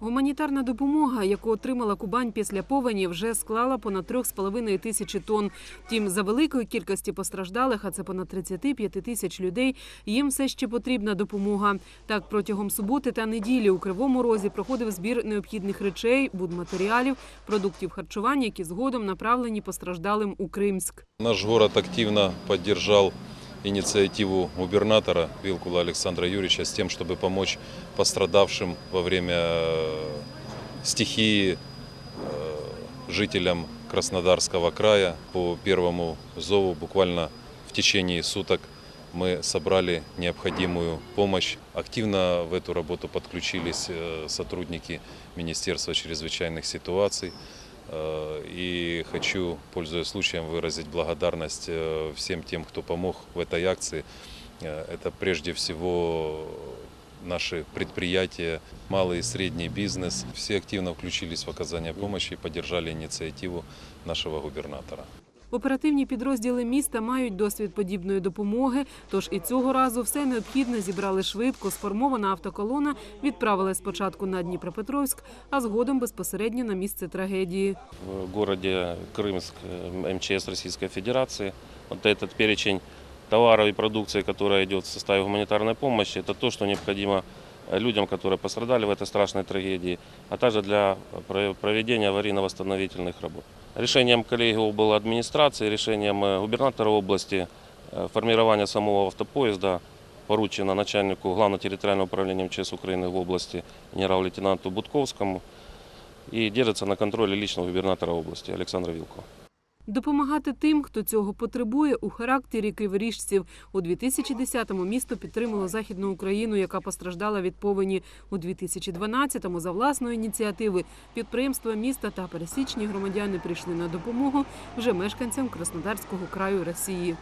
Гуманітарна допомога, яку отримала Кубань після повені, вже склала понад 3,5 тисячі тонн. Втім, за великої кількості постраждалих, а це понад 35 тисяч людей, їм все ще потрібна допомога. Так, протягом суботи та неділі у Кривому Розі проходив збір необхідних речей, будматеріалів, продуктів харчування, які згодом направлені постраждалим у Кримськ. Наш город активно поддержал инициативу губернатора Вилкула Александра Юрьевича с тем, чтобы помочь пострадавшим во время э, стихии э, жителям Краснодарского края. По первому зову буквально в течение суток мы собрали необходимую помощь. Активно в эту работу подключились э, сотрудники Министерства чрезвычайных ситуаций. Э, И хочу, пользуясь случаем, выразить благодарность э, всем тем, кто помог в этой акции. Э, Это прежде всего наши предприятия, малый и средний бизнес. Все активно включились в оказание помощи и поддержали инициативу нашего губернатора. Оперативні підрозділи міста мають досвід подібної допомоги, тож і цього разу все необхідне зібрали швидко. Сформована автоколона відправили спочатку на Дніпропетровськ, а згодом безпосередньо на місце трагедії. в городе Крымск э, МЧС Российской Федерации. Вот этот перечень товаров и продукции, которая идет в составе гуманитарной помощи, это то, что необходимо э, людям, которые пострадали в этой страшной трагедии, а также для про- проведения аварийно-восстановительных работ. Решением коллегии была администрации, решением э, губернатора области э, формирование самого автопоезда поручено начальнику Главного территориального управления МЧС Украины в области генерал-лейтенанту Будковскому и держится на контроле личного губернатора области Александра Вилкова. Допомагати тим, хто цього потребує, у характері криворіжців. У 2010-му місто підтримало Західну Україну, яка постраждала від повені. У 2012-му за власної ініціативи підприємства міста та пересічні громадяни прийшли на допомогу вже мешканцям Краснодарського краю Росії.